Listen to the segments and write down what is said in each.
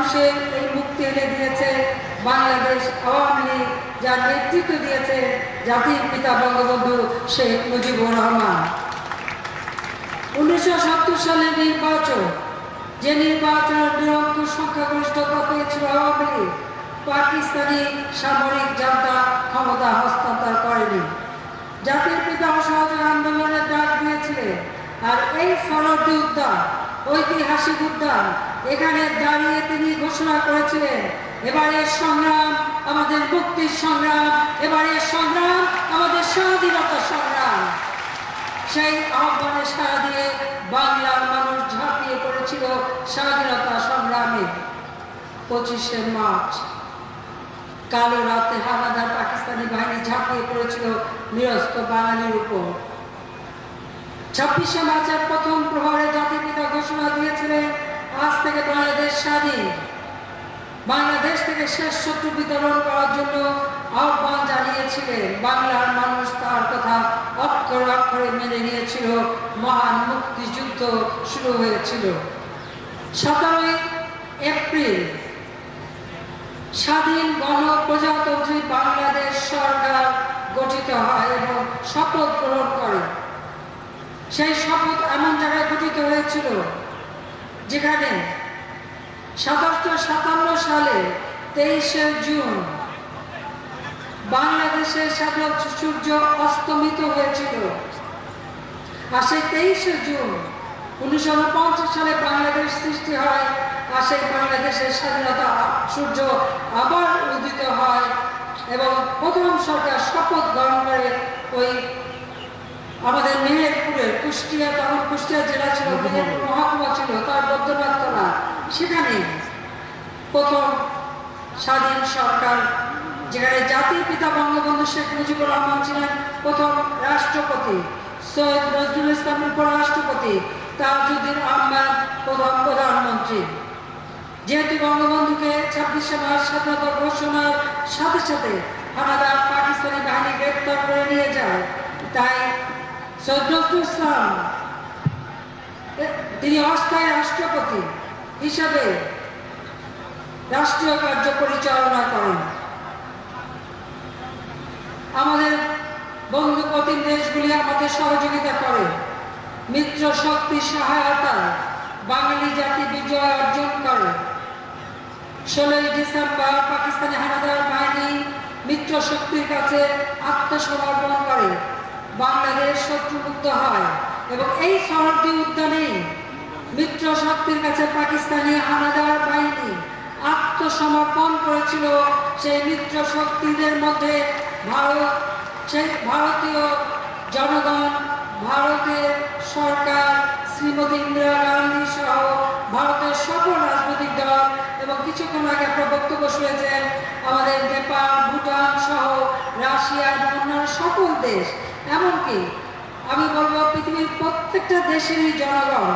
মানুষের এই মুক্তি এনে দিয়েছে বাংলাদেশ, আওয়ামী লীগ, যার নেতৃত্ব দিয়েছে জাতির পিতা বঙ্গবন্ধু শেখ মুজিবুর রহমান। উনিশশো সালের নির্বাচন, যে নির্বাচনের নিরঙ্কুশ সংখ্যাগরিষ্ঠতা পেয়েছিল আওয়ামী লীগ। পাকিস্তানি সামরিক জান্তা ক্ষমতা হস্তান্তর করেনি। জাতির পিতা অসহযোগ আন্দোলনের ডাক দিয়েছিলেন। আর এই সরদি উদ্যান, ঐতিহাসিক উদ্যান এখানে দাঁড়িয়ে তিনি ঘোষণা করেছিলেন এবারের সংগ্রাম আমাদের মুক্তির সংগ্রাম এবারের সংগ্রাম আমাদের স্বাধীনতা সংগ্রাম। সেই আহ্বানে সাড়া দিয়ে বাংলার মানুষ ঝাঁপিয়ে পড়েছিল স্বাধীনতা সংগ্রামে। পঁচিশে মার্চ, কালো রাতে হানাদার পাকিস্তানি বাহিনী ঝাঁপিয়ে পড়েছিল নিরস্ত বাঙালির উপর। ছাব্বিশে মার্চের প্রথম প্রহরে জাতির পিতা ঘোষণা দিয়েছিলেন আজ থেকে বাংলাদেশ স্বাধীন। বাংলাদেশ থেকে শেষ শত্রু বিতরণ করার জন্য আহ্বান জানিয়েছিলেন বাংলার মানুষ, তার কথা অক্ষর অক্ষরে মেনে নিয়েছিল। মহান মুক্তিযুদ্ধ শুরু হয়েছিল। সতেরোই এপ্রিল, স্বাধীন গণ প্রজাতন্ত্রী বাংলাদেশ সরকার গঠিত হয় এবং শপথ গ্রহণ করে। সেই শপথ এমন জায়গায় গঠিত হয়েছিল যেখানে সাতাশশো সাতান্ন সালে তেইশে জুন বাংলাদেশের সাথে সূর্য অস্তমিত হয়েছিল। আর সেই তেইশে জুন উনিশশো পঞ্চাশ সালে বাংলাদেশ সৃষ্টি হয়, আর সেই বাংলাদেশের স্বাধীনতা সূর্য আবার উদিত হয় এবং প্রথম সরকার শপথ গ্রহণ করে ওই আমাদের মেহেরপুরে কুষ্টিয়া তখন কুষ্টিয়া জেলা ছিল মেহেরপুর মহকুমা ছিল তার বৈদ্যনাথ তলা সেখানে প্রথম স্বাধীন সরকার যেখানে জাতির পিতা বঙ্গবন্ধু শেখ মুজিবুর রহমান ছিলেন প্রথম রাষ্ট্রপতি। সৈয়দ নজরুল ইসলাম উপরাষ্ট্রপতি তাজউদ্দিন আহমেদ প্রধান প্রধানমন্ত্রী। যেহেতু বঙ্গবন্ধুকে ছাব্বিশে মার্চ স্বাধীনতা ঘোষণার সাথে সাথে হানাদার পাকিস্তানি বাহিনী গ্রেপ্তার করে নিয়ে যায় তাই সৈয়দ ইসলাম তিনি অস্থায়ী রাষ্ট্রপতি হিসাবে রাষ্ট্রীয় কার্য পরিচালনা করেন। আমাদের বন্ধুপতি দেশগুলি আমাদের সহযোগিতা করে। মিত্র শক্তির সহায়তায় বাঙালি জাতি বিজয় অর্জন করে। ষোলোই ডিসেম্বর পাকিস্তানি হানাদার বাহিনী মিত্র শক্তির কাছে আত্মসমর্পণ করে। বাংলাদেশ শত্রুমুক্ত হয়। এবং এই শহরটি উদ্যানেই মিত্র শক্তির কাছে পাকিস্তানি হানাদার বাহিনী আত্মসমর্পণ করেছিল। সেই মিত্র শক্তিদের মধ্যে ভারত, সেই ভারতীয় জনগণ, ভারতের সরকার, শ্রীমতী ইন্দিরা গান্ধী সহ ভারতের সকল রাজনৈতিক দল এবং কিছুক্ষণ আগে আপনার বক্তব্য শুনেছেন, আমাদের নেপাল, ভুটান সহ রাশিয়া এবং সকল দেশ। এমনকি আমি বলব পৃথিবীর প্রত্যেকটা দেশেরই জনগণ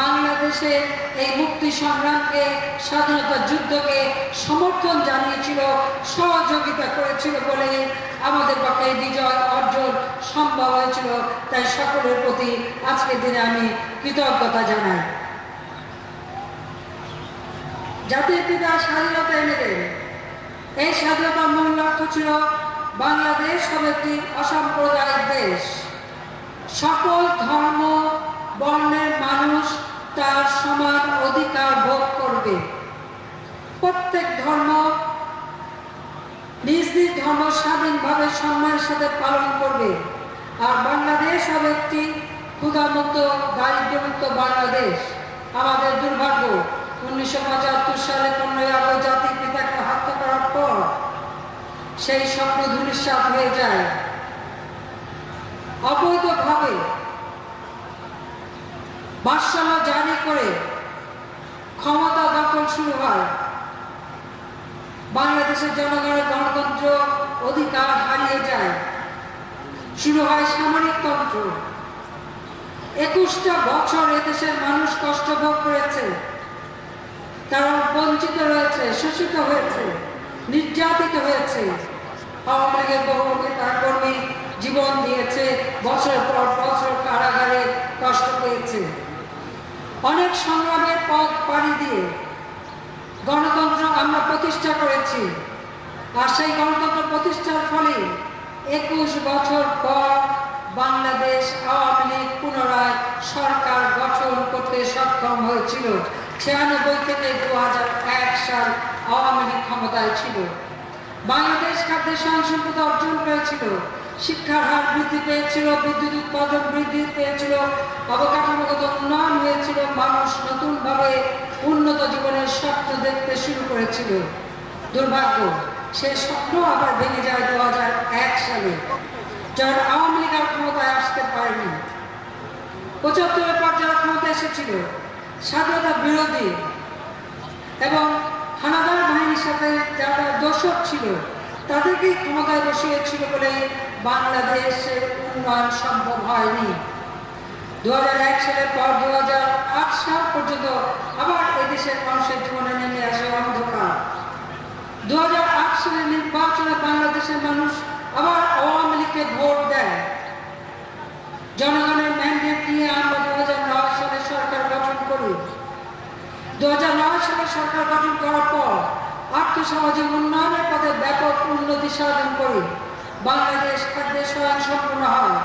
বাংলাদেশের এই মুক্তি সংগ্রামকে, স্বাধীনতা যুদ্ধকে সমর্থন জানিয়েছিল, সহযোগিতা করেছিল বলে আমাদের পক্ষে বিজয় অর্জন সম্ভব হয়েছিল। তাই সকলের প্রতি আজকের দিনে আমি কৃতজ্ঞতা জানাই। জাতির পিতা স্বাধীনতা এনে দেন এই স্বাধীনতার মূল লক্ষ্য ছিল বাংলাদেশ হবে একটি অসাম্প্রদায়িক দেশ। সকল ধর্ম, বর্ণের মানুষ তার সমান অধিকার ভোগ করবে। প্রত্যেক ধর্ম নিজ নিজ ধর্ম স্বাধীনভাবে সম্মানের সাথে পালন করবে। আর বাংলাদেশ হবে একটি ক্ষুধামুক্ত, দারিদ্র্যমুক্ত বাংলাদেশ। আমাদের দুর্ভাগ্য, উনিশশো পঁচাত্তর সালে পনেরোই আগস্ট জাতির পিতাকে হত্যা করার পর সেই স্বপ্ন ধূলিসাৎ হয়ে যায়। অবৈধভাবে বাদশাহ জারি করে ক্ষমতা দখল শুরু হয়। বাংলাদেশের জনগণের গণতন্ত্র অধিকার হারিয়ে যায়। শুরু হয় সামরিক তন্ত্র। একুশটা বছর এদেশের মানুষ কষ্ট ভোগ করেছে। তারা বঞ্চিত রয়েছে, শোষিত হয়েছে। নির্যাতিত হয়েছে। আওয়ামী লীগের বহু নেতা কর্মী জীবন দিয়েছে, বছর পর বছর কারাগারে কষ্ট পেয়েছে। অনেক সংগ্রামের পথ পাড়ি দিয়ে গণতন্ত্র আমরা প্রতিষ্ঠা করেছি। আর সেই গণতন্ত্র প্রতিষ্ঠার ফলে একুশ বছর পর বাংলাদেশ আওয়ামী লীগ পুনরায় সরকার গঠন করতে সক্ষম হয়েছিল। ছিয়ানব্বই থেকে দু সাল আওয়ামী লীগ ক্ষমতায় ছিল। বাংলাদেশ খাদ্যে স্বয়ংসম্পদ অর্জন করেছিল। শিক্ষার হার বৃদ্ধি পেয়েছিল বিদ্যুৎ উৎপাদন বৃদ্ধি পেয়েছিল, অবকাঠামোগত উন্নয়ন হয়েছিল, মানুষ নতুনভাবে উন্নত জীবনের স্বপ্ন দেখতে শুরু করেছিল। দুর্ভাগ্য, সে স্বপ্ন আবার ভেঙে যায় দু সালে, যখন আওয়ামী লীগ আর ক্ষমতায় আসতে পারেনি। পঁচাত্তরের পর যারা ক্ষমতা এসেছিল, স্বাধীনতা বিরোধী এবং হানাদার বাহিনীর সাথে যারা দোষক ছিল, তাদেরকেই ক্ষমতায় বসিয়েছিল বলে বাংলাদেশের উন্নয়ন সম্ভব হয়নি। দু সালের পর দু হাজার আট সাল পর্যন্ত আবার এদেশের মানুষের জীবনে নেমে আসে অন্ধকার। দু সালের নির্বাচনে বাংলাদেশের মানুষ আবার আওয়ামী লীগকে ভোট দেয়। জনগণের ম্যান্ডেট নিয়ে আমরা দু সালে সরকার গঠন করি দু সালে সরকার গঠন করার পর আর্থসামাজিক উন্নয়নের পথে ব্যাপক উন্নতি সাধন করি বাংলাদেশ খাদ্যে স্বয়ং সম্পূর্ণ হয়।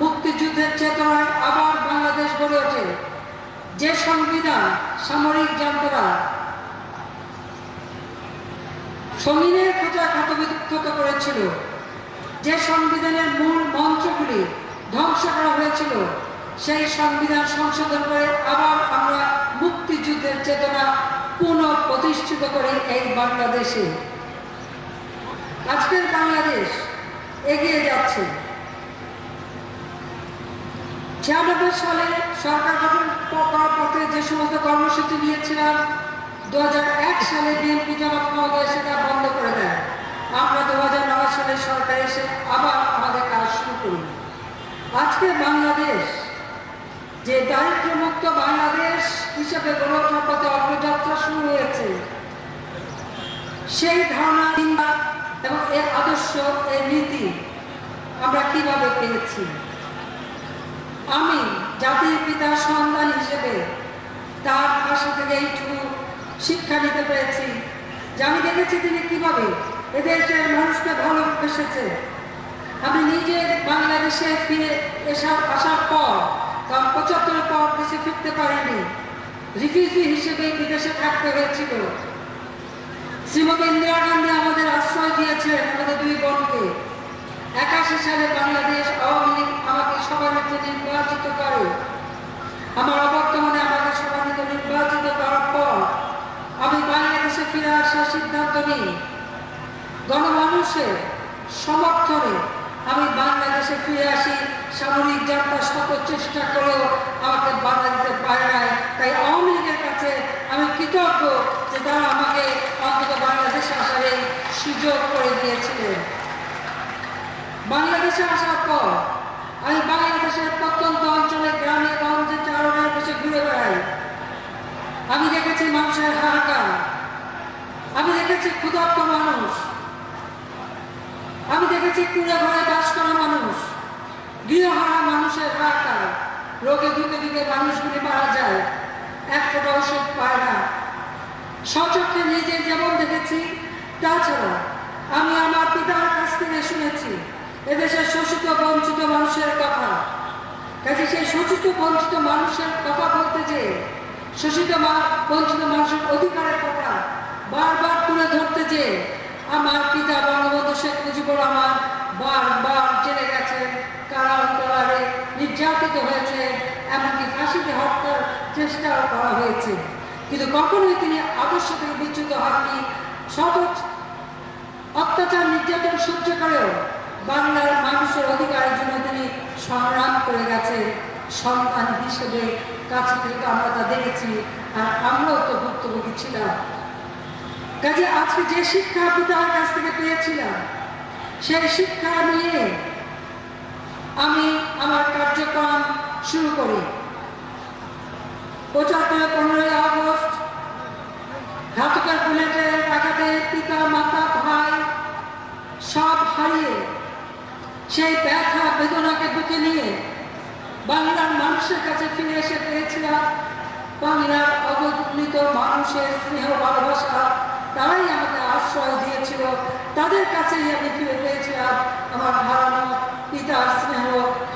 মুক্তিযুদ্ধের চেতনায় আবার বাংলাদেশ গড়ে ওঠে। যে সংবিধান সামরিক যন্ত্ররা সমিনের খোঁজা ক্ষত করেছিল, যে সংবিধানের মূল মন্ত্রগুলি ধ্বংস করা হয়েছিল, সেই সংবিধান সংশোধন করে আবার আমরা মুক্তিযুদ্ধের চেতনা প্রতিষ্ঠিত করি এই বাংলাদেশে। আজকের বাংলাদেশ এগিয়ে যাচ্ছে। ছিয়ানব্বই সালে সরকার গঠন করার পথে যে সমস্ত কর্মসূচি নিয়েছিলাম দু হাজার এক সালে বিএনপি জমা ক্ষমতায় সেটা বন্ধ করে দেয়। আমরা দু হাজার নয় সালে সরকার এসে আবার আমাদের কাজ শুরু করি। আজকে বাংলাদেশ যে দারিদ্র্যমুক্ত বাংলাদেশ হিসেবে গড়ে ওঠার পথে অগ্রযাত্রা শুরু হয়েছে, সেই ধারণা কিংবা এবং এর আদর্শ, এর নীতি আমরা কীভাবে পেয়েছি? আমি জাতির পিতার সন্তান হিসেবে তার পাশে থেকে এইটুকু শিক্ষা নিতে পেরেছি। যে আমি দেখেছি তিনি কীভাবে এদেশের মানুষকে ভালোবেসেছে। আমি নিজে বাংলাদেশে ফিরে এসার আসার পর কারণ পঁচাত্তরের পর দেশে ফিরতে পারিনি। রিফিউজি হিসেবে বিদেশে থাকতে হয়েছিল। শ্রীমতী ইন্দিরা গান্ধী আমাদের আশ্রয় দিয়েছেন আমাদের দুই বোনকে। একাশি সালে বাংলাদেশ আওয়ামী লীগ আমাকে সভানেত্রী নির্বাচিত করে। আমার অবর্তমানে আমাকে সভানেত্রী নির্বাচিত করার পর আমি বাংলাদেশে ফিরে আসার সিদ্ধান্ত নিই। গণমানুষের সমর্থনে আমি বাংলাদেশে ফিরে আসি। সামরিক যাত্রা শত চেষ্টা করেও আমাকে বাধা দিতে পারে নাই। তাই আওয়ামী লীগের কাছে আমি কৃতজ্ঞ যে তারা আমাকে অন্তত বাংলাদেশে আসার এই সুযোগ করে দিয়েছিলেন। বাংলাদেশে আসার পর আমি বাংলাদেশের প্রত্যন্ত অঞ্চলে গ্রামে গঞ্জে চারণের বসে ঘুরে বেড়াই। আমি দেখেছি মানুষের হাহাকার। আমি দেখেছি ক্ষুধার্ত মানুষ। আমি দেখেছি কুড়ে ঘরে বাস করা মানুষ। গৃহহারা মানুষের হাহাকার রোগে ধুকে ধুকে মানুষগুলি মারা যায়। এক ফোটা ওষুধ পায় না। সচক্ষে নিজে যেমন দেখেছি, তাছাড়া আমি আমার পিতার কাছ থেকে শুনেছি এদেশের শোষিত, বঞ্চিত মানুষের কথা। কাজে সেই শোষিত, বঞ্চিত মানুষের কথা বলতে যে, শোষিত বঞ্চিত মানুষের অধিকারের কথা বারবার তুলে ধরতে যে, আমার পিতা বঙ্গবন্ধু শেখ মুজিবুর রহমান বারবার জেলে গেছেন। অন্তরালে নির্যাতিত হয়েছে, এমনকি ফাঁসিতে হত্যার চেষ্টাও করা হয়েছে। কিন্তু কখনোই তিনি আদর্শ থেকে বিচ্যুত হননি। শত অত্যাচার, নির্যাতন সহ্য করেও বাংলার মানুষের অধিকারের জন্য তিনি সংগ্রাম করে গেছে সন্তান হিসেবে কাছে থেকে আমরা তা দেখেছি, আর আমরাও তো ভুক্তভোগী ছিলাম। কাজে আজকে যে শিক্ষা পিতার কাছ থেকে পেয়েছিলাম, সেই শিক্ষা নিয়ে আমি আমার কার্যক্রম শুরু করি। পঁচাত্তর পনেরোই আগস্ট ঘাতকের বুলেটের আঘাতে পিতা, মাতা, ভাই সব হারিয়ে সেই ব্যথা বেদনাকে বুকে নিয়ে বাংলার মানুষের কাছে ফিরে এসে পেয়েছিলাম। বাংলার অবদূত মানুষের স্নেহ, ভালোবাসা, তারাই আমাকে আশ্রয় দিয়েছিল। তাদের কাছেই আমি ফিরে পেয়েছিলাম আমার হারানো পিতার স্নেহ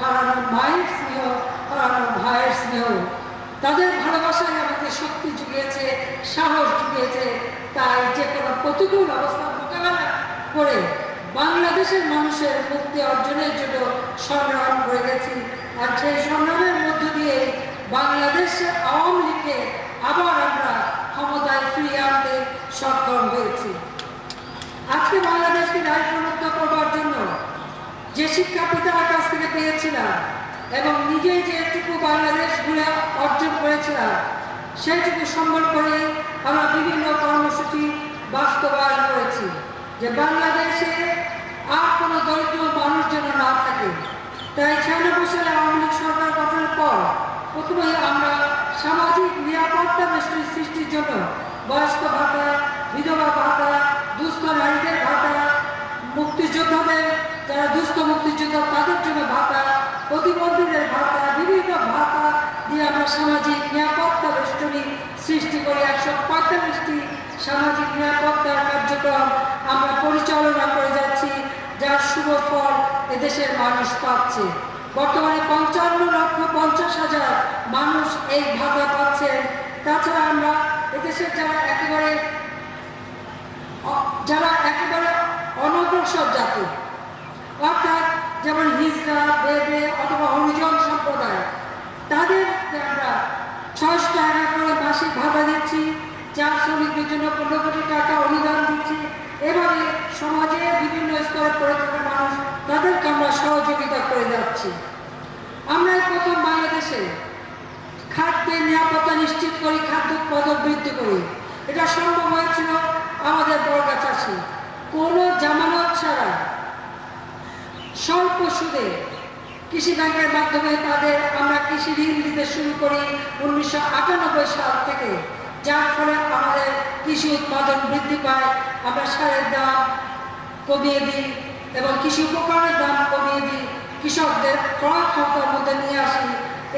হারানো মায়ের স্নেহ হারানো ভাইয়ের স্নেহ। তাদের ভালোবাসায় আমাকে শক্তি জুগিয়েছে, সাহস জুগিয়েছে। তাই যে কোনো প্রতিকূল অবস্থা মোকাবেলা করে বাংলাদেশের মানুষের মুক্তি অর্জনের জন্য সংগ্রাম করে গেছি। আর সেই সংগ্রামের মধ্য দিয়ে বাংলাদেশের আওয়ামী লীগকে আবার আমরা ক্ষমতায় ফিরিয়ে আনতে সক্ষম হয়েছি। আজকে বাংলাদেশকে জন্য যে শিক্ষা পিতার কাছ থেকে পেয়েছিলাম এবং নিজে যেটুকু বাংলাদেশ ঘুরে অর্জন করেছিলাম, সেইটুকু সম্মান করে আমরা বিভিন্ন কর্মসূচি বাস্তবায়ন করেছি যে বাংলাদেশে আর কোনো দরিদ্র মানুষ যেন না থাকে। তাই ছিয়ানব্বই সালে আওয়ামী লীগ সরকার গঠনের পর প্রথমেই আমরা সামাজিক নিরাপত্তা সৃষ্টির জন্য বয়স্ক ভাতা, বিধবা ভাতা, দুস্থ নারীদের ভাতা, মুক্তিযোদ্ধাদের যারা দুস্থ মুক্তিযোদ্ধা তাদের জন্য ভাতা, প্রতিবন্ধীদের ভাতা, বিভিন্ন ভাতা দিয়ে আমরা সামাজিক নিরাপত্তা বেষ্টনী সৃষ্টি করে একশো পঁয়তাল্লিশটি সামাজিক নিরাপত্তার কার্যক্রম আমরা পরিচালনা করে যাচ্ছি, যার শুভ ফল এদেশের মানুষ পাচ্ছে। বর্তমানে পঞ্চান্ন লক্ষ পঞ্চাশ হাজার মানুষ এই ভাতা পাচ্ছেন। তাছাড়া আমরা এদেশের যারা একেবারে যারা একেবারে অনগ্রসর জাতি অর্থাৎ যেমন হিজরা, বেদে অথবা হরিজন সম্প্রদায় তাদেরকে আমরা ছয়শো টাকা করে মাসিক ভাতা দিচ্ছি চা শ্রমিকদের জন্য পনেরো কোটি টাকা অনুদান দিচ্ছি এভাবে সমাজে বিভিন্ন স্তরে পড়ে থাকা মানুষ, তাদেরকে আমরা সহযোগিতা করে যাচ্ছি। আমরা প্রথম বাংলাদেশে খাদ্যের নিরাপত্তা নিশ্চিত করি, খাদ্য উৎপাদন বৃদ্ধি করি। এটা সম্ভব হয়েছিল আমাদের বর্গা চাষি। কোনো জামানত ছাড়া স্বল্প সুদে কৃষি ব্যাংকের মাধ্যমে তাদের আমরা কৃষি ঋণ দিতে শুরু করি উনিশশো আটানব্বই সাল থেকে, যার ফলে আমাদের কৃষি উৎপাদন বৃদ্ধি পায়। আমরা সারের দাম কমিয়ে দিই এবং কৃষি উপকরণের দাম কমিয়ে দিই। কৃষকদের ক্রয় ক্ষমতার মধ্যে নিয়ে আসি।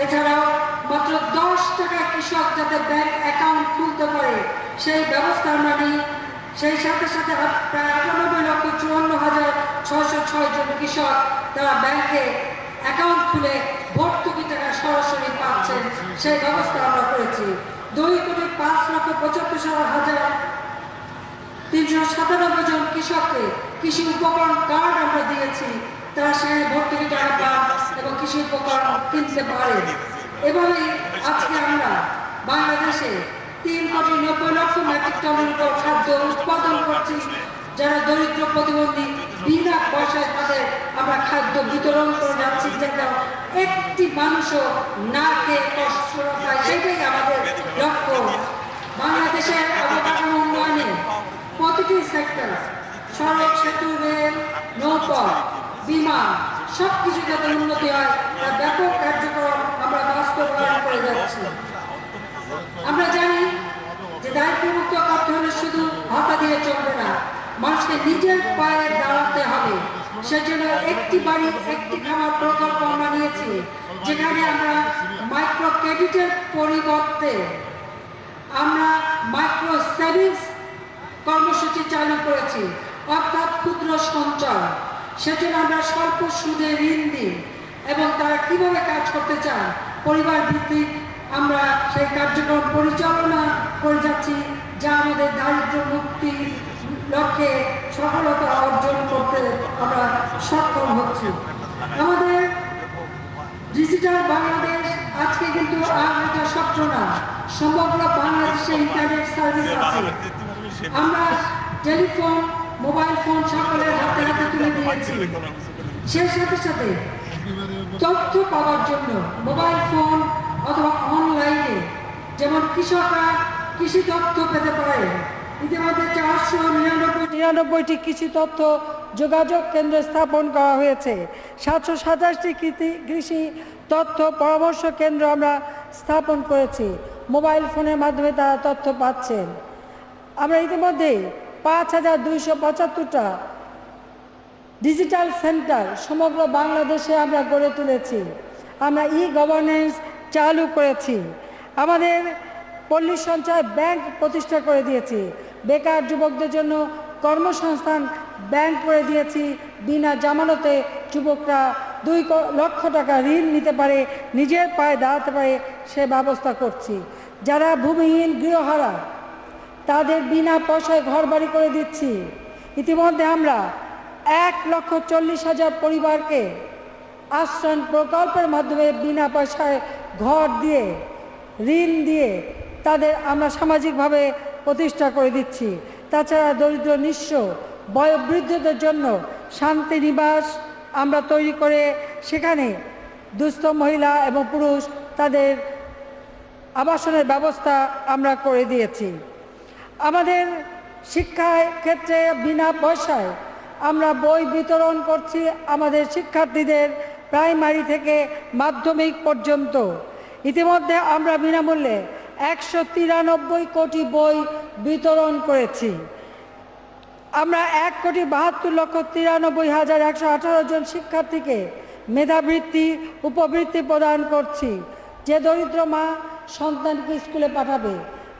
এছাড়াও মাত্র দশ টাকা কৃষক যাতে ব্যাংক অ্যাকাউন্ট খুলতে পারে, সেই ব্যবস্থা আমরা নিই সেই সাথে সাথে প্রায় আটানব্বই লক্ষ চুয়ান্ন হাজার ছয়শো ছয় জন কৃষক তারা ব্যাংকে অ্যাকাউন্ট খুলে ভর্তুকি টাকা সরাসরি পাচ্ছেন। সেই ব্যবস্থা আমরা করেছি। দুই কোটি পাঁচ লক্ষ পঁচাত্তর হাজার তিনশো সাতানব্বই জন কৃষককে কৃষি উপকরণ কার্ড আমরা দিয়েছি। তারা সেখানে ভর্তুকি টাকা পান এবং কৃষি উপকরণ কিনতে পারে এভাবেই আজকে আমরা বাংলাদেশে তিন কোটি নব্বই লক্ষ মেট্রিক টনের উপর খাদ্য উৎপাদন করছি। যারা দরিদ্র প্রতিবন্ধী বিনা পয়সায় তাদের আমরা খাদ্য বিতরণ করে যাচ্ছি যেন একটি মানুষও না খেয়ে কষ্ট পায় সেটাই আমাদের লক্ষ্য। বাংলাদেশের অবকাঠামো উন্নয়নে প্রতিটি সেক্টর সড়ক, সেতু, রেল, নৌপথ, বিমান সব কিছু যাতে উন্নতি হয় তার ব্যাপক কার্যক্রম আমরা বাস্তবায়ন করে যাচ্ছি আমরা জানি যে দায়িত্বমুক্ত করতে হলে শুধু ভাতা দিয়ে চলবে না মানুষকে নিজের পায়ে দাঁড়াতে হবে। সেজন্য একটি বাড়ি একটি খামার প্রকল্প আমরা নিয়েছি, যেখানে আমরা মাইক্রো ক্রেডিটের পরিবর্তে আমরা মাইক্রো সেভিংস কর্মসূচি চালু করেছি, অর্থাৎ ক্ষুদ্র সঞ্চয়। সেজন্য আমরা স্বল্প সুদে ঋণ দিই এবং তারা কীভাবে কাজ করতে চান পরিবার ভিত্তিক আমরা সেই কার্যক্রম পরিচালনা করে যাচ্ছি, যা আমাদের দারিদ্র মুক্তি লক্ষ্যে সফলতা অর্জন করতে আমরা সক্ষম হচ্ছি। আমাদের ডিজিটাল বাংলাদেশ আজকে কিন্তু আর এটা স্বপ্ন না, সমগ্র বাংলাদেশে ইন্টারনেট সার্ভিস আছে। আমরা টেলিফোন মোবাইল ফোন সকলের হাতে হাতে তুলে দিয়েছি। সেই সাথে সাথে তথ্য পাওয়ার জন্য মোবাইল ফোন অথবা অনলাইনে যেমন কৃষকরা কৃষি তথ্য পেতে পারে ইতিমধ্যে নিরানব্বইটি কৃষি তথ্য যোগাযোগ কেন্দ্র স্থাপন করা হয়েছে। সাতশো সাতাশটি কৃষি তথ্য পরামর্শ কেন্দ্র আমরা স্থাপন করেছি। মোবাইল ফোনের মাধ্যমে তারা তথ্য পাচ্ছেন। আমরা ইতিমধ্যে পাঁচ হাজার দুইশো পঁচাত্তরটা ডিজিটাল সেন্টার সমগ্র বাংলাদেশে আমরা গড়ে তুলেছি। আমরা ই গভর্নেন্স চালু করেছি। আমাদের পল্লী সঞ্চয় ব্যাংক প্রতিষ্ঠা করে দিয়েছি। বেকার যুবকদের জন্য কর্মসংস্থান ব্যাংক করে দিয়েছি। বিনা জামানতে যুবকরা দুই লক্ষ টাকা ঋণ নিতে পারে, নিজের পায়ে দাঁড়াতে পারে, সে ব্যবস্থা করছি। যারা ভূমিহীন গৃহহারা, তাদের বিনা পয়সায় ঘর বাড়ি করে দিচ্ছি। ইতিমধ্যে আমরা এক লক্ষ চল্লিশ হাজার পরিবারকে আশ্রয় প্রকল্পের মাধ্যমে বিনা পয়সায় ঘর দিয়ে, ঋণ দিয়ে তাদের আমরা সামাজিকভাবে প্রতিষ্ঠা করে দিচ্ছি। তাছাড়া দরিদ্র নিঃস্ব বয়োবৃদ্ধদের জন্য শান্তি নিবাস আমরা তৈরি করে সেখানে দুস্থ মহিলা এবং পুরুষ তাদের আবাসনের ব্যবস্থা আমরা করে দিয়েছি। আমাদের শিক্ষায় ক্ষেত্রে বিনা পয়সায় আমরা বই বিতরণ করছি আমাদের শিক্ষার্থীদের প্রাইমারি থেকে মাধ্যমিক পর্যন্ত। ইতিমধ্যে আমরা বিনামূল্যে একশো তিরানব্বই কোটি বই বিতরণ করেছি। আমরা এক কোটি বাহাত্তর লক্ষ তিরানব্বই হাজার একশো আঠারো জন শিক্ষার্থীকে মেধাবৃত্তি, উপবৃত্তি প্রদান করছি। যে দরিদ্র মা সন্তানকে স্কুলে পাঠাবে,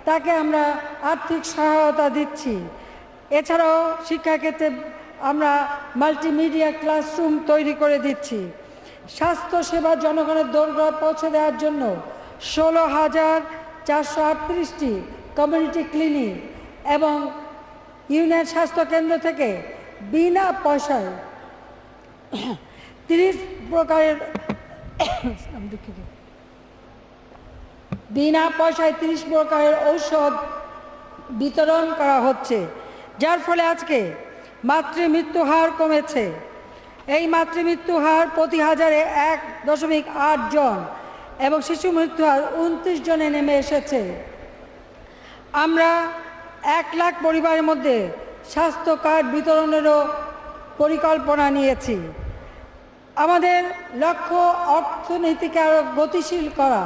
তাকে আমরা আর্থিক সহায়তা দিচ্ছি। এছাড়াও শিক্ষাক্ষেত্রে আমরা মাল্টিমিডিয়া ক্লাসরুম তৈরি করে দিচ্ছি। স্বাস্থ্যসেবা জনগণের দোরগোড়ায় পৌঁছে দেওয়ার জন্য ষোলো হাজার চারশো আটত্রিশটি কমিউনিটি ক্লিনিক এবং ইউনিয়ন স্বাস্থ্য কেন্দ্র থেকে বিনা পয়সায় তিরিশ প্রকারের বিনা পয়সায় তিরিশ প্রকারের ঔষধ বিতরণ করা হচ্ছে, যার ফলে আজকে মাতৃমৃত্যু হার কমেছে। এই মাতৃমৃত্যু হার প্রতি হাজারে এক দশমিক আট জন এবং শিশু মৃত্যু হার উনত্রিশ জনে নেমে এসেছে। আমরা এক লাখ পরিবারের মধ্যে স্বাস্থ্য কার্ড বিতরণেরও পরিকল্পনা নিয়েছি। আমাদের লক্ষ্য অর্থনীতিকে আরও গতিশীল করা।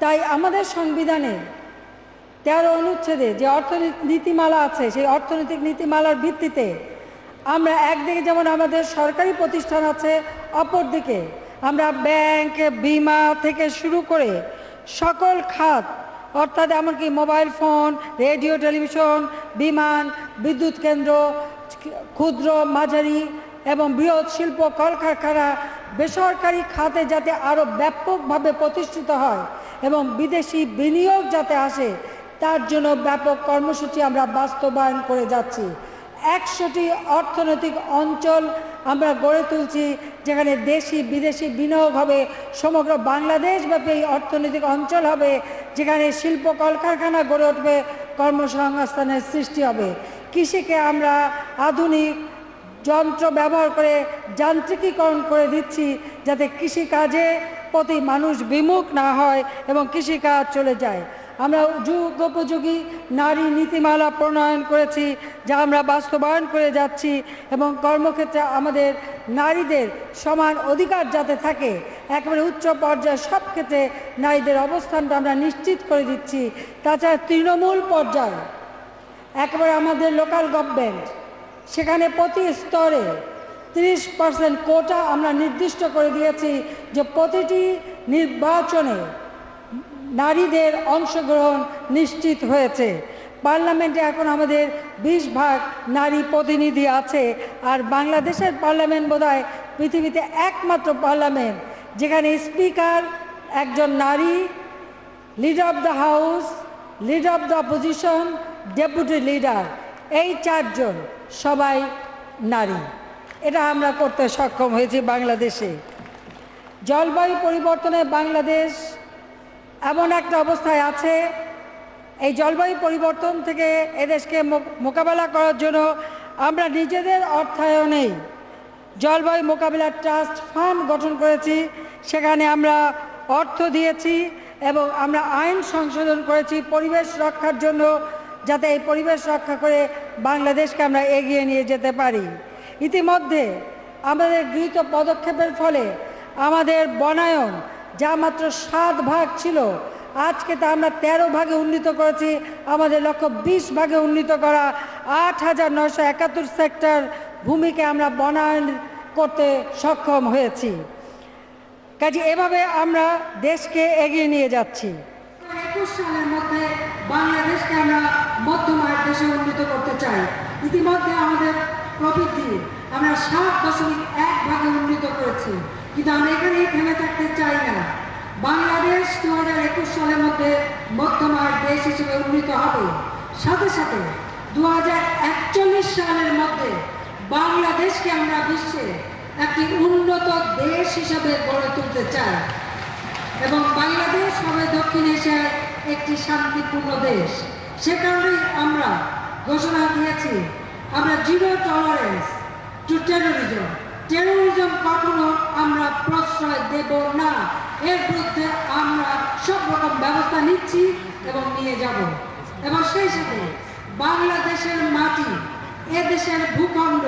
তাই আমাদের সংবিধানে তেরো অনুচ্ছেদে যে অর্থনীতি নীতিমালা আছে, সেই অর্থনৈতিক নীতিমালার ভিত্তিতে আমরা একদিকে যেমন আমাদের সরকারি প্রতিষ্ঠান আছে, অপরদিকে আমরা ব্যাংক, বিমা থেকে শুরু করে সকল খাত, অর্থাৎ এমনকি মোবাইল ফোন, রেডিও, টেলিভিশন, বিমান, বিদ্যুৎ কেন্দ্র, ক্ষুদ্র, মাঝারি এবং বৃহৎ শিল্প, কলকারখানা বেসরকারি খাতে যাতে আরও ব্যাপকভাবে প্রতিষ্ঠিত হয় এবং বিদেশি বিনিয়োগ যাতে আসে, তার জন্য ব্যাপক কর্মসূচি আমরা বাস্তবায়ন করে যাচ্ছি। একশোটি অর্থনৈতিক অঞ্চল আমরা গড়ে তুলছি, যেখানে দেশি, বিদেশি বিনিয়োগ হবে। সমগ্র বাংলাদেশব্যাপী এই অর্থনৈতিক অঞ্চল হবে, যেখানে শিল্প কলকারখানা গড়ে উঠবে, কর্মসংস্থানের সৃষ্টি হবে। কৃষিকে আমরা আধুনিক যন্ত্র ব্যবহার করে যান্ত্রিকীকরণ করে দিচ্ছি, যাতে কৃষিকাজে প্রতি মানুষ বিমুখ না হয় এবং কৃষিকাজ চলে যায়। আমরা যুগোপযোগী নারী নীতিমালা প্রণয়ন করেছি, যা আমরা বাস্তবায়ন করে যাচ্ছি এবং কর্মক্ষেত্রে আমাদের নারীদের সমান অধিকার যাতে থাকে, একেবারে উচ্চ পর্যায়ে সব ক্ষেত্রে নারীদের অবস্থানটা আমরা নিশ্চিত করে দিচ্ছি। তাছাড়া তৃণমূল পর্যায়ে একেবারে আমাদের লোকাল গভর্নমেন্ট সেখানে প্রতি স্তরে তিরিশ পার্সেন্ট কোটা আমরা নির্দিষ্ট করে দিয়েছি যে প্রতিটি নির্বাচনে নারীদের অংশগ্রহণ নিশ্চিত হয়েছে। পার্লামেন্টে এখন আমাদের বিশ ভাগ নারী প্রতিনিধি আছে, আর বাংলাদেশের পার্লামেন্ট বোধহয় পৃথিবীতে একমাত্র পার্লামেন্ট, যেখানে স্পিকার একজন নারী leader of the house leader of the opposition deputy leader এই চারজন সবাই নারী। এটা আমরা করতে সক্ষম হয়েছি বাংলাদেশে। জলবায়ু পরিবর্তনে বাংলাদেশ এমন একটা অবস্থায় আছে, এই জলবায়ু পরিবর্তন থেকে এদেশকে মোকাবেলা করার জন্য আমরা নিজেদের অর্থায়নেই জলবায়ু মোকাবিলা ট্রাস্ট ফান্ড গঠন করেছি, সেখানে আমরা অর্থ দিয়েছি এবং আমরা আইন সংশোধন করেছি পরিবেশ রক্ষার জন্য, যাতে এই পরিবেশ রক্ষা করে বাংলাদেশকে আমরা এগিয়ে নিয়ে যেতে পারি। ইতিমধ্যে আমাদের গৃহীত পদক্ষেপের ফলে আমাদের বনায়ন যা মাত্র সাত ভাগ ছিল, আজকে তা আমরা তেরো ভাগে উন্নীত করেছি। আমাদের লক্ষ্য বিশ ভাগে উন্নীত করা। আট হাজার নয়শো একাত্তর সেক্টর ভূমিকে আমরা বনায়ন করতে সক্ষম হয়েছি। কাজে এভাবে আমরা দেশকে এগিয়ে নিয়ে যাচ্ছি। একুশ সালের মধ্যে বাংলাদেশকে আমরা মধ্যম আয়ের দেশে উন্নীত করতে চাই। ইতিমধ্যে আমাদের প্রবৃদ্ধি, আমরা সাত দশমিক এক ভাগে করেছি। কিন্তু আমরা এখানেই থেমে থাকতে চাই না। বাংলাদেশ দু হাজার একুশ সালের মধ্যে মধ্যম আয়ের দেশ হিসেবে উন্নীত হবে। সাথে সাথে দু হাজার একচল্লিশ সালের মধ্যে বাংলাদেশকে আমরা বিশ্বে একটি উন্নত দেশ হিসাবে গড়ে তুলতে চাই। এবং বাংলাদেশ হবে দক্ষিণ এশিয়ার একটি শান্তিপূর্ণ দেশ। সে কারণেই আমরা ঘোষণা দিয়েছি, আমরা zero tolerance to terrorism terrorism কখনো আমরা প্রশ্রয় দেব না। এর বিরুদ্ধে আমরা সব রকম ব্যবস্থা নিচ্ছি এবং নিয়ে যাব। এবং সেই সাথে বাংলাদেশের মাটি, এ দেশের ভূখণ্ড,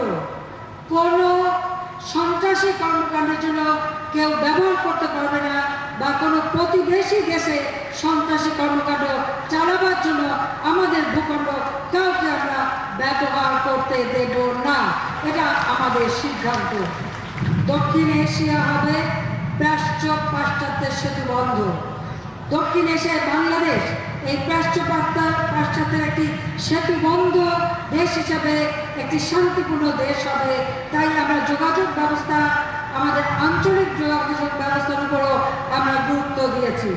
কোনো সন্ত্রাসী কর্মকাণ্ডের জন্য কেউ ব্যবহার করতে পারবে না বা কোনো প্রতিবেশী দেশে সন্ত্রাসী কর্মকাণ্ড চালাবার জন্য আমাদের ভূখণ্ড, কাউকে আমরা ব্যবহার করতে দেব না। এটা আমাদের সিদ্ধান্ত। দক্ষিণ এশিয়া হবে প্রাচ্য পাশ্চাত্যের সেতু বন্ধ। দক্ষিণ এশিয়ায় বাংলাদেশ, এই প্রাচ্য পাশ্চাত্যের একটি সেতু বন্ধ দেশ হিসাবে একটি শান্তিপূর্ণ দেশ হবে। তাই আমরা যোগাযোগ ব্যবস্থা, আমাদের আঞ্চলিক যোগাযোগ ব্যবস্থার উপরও আমরা গুরুত্ব দিয়েছি।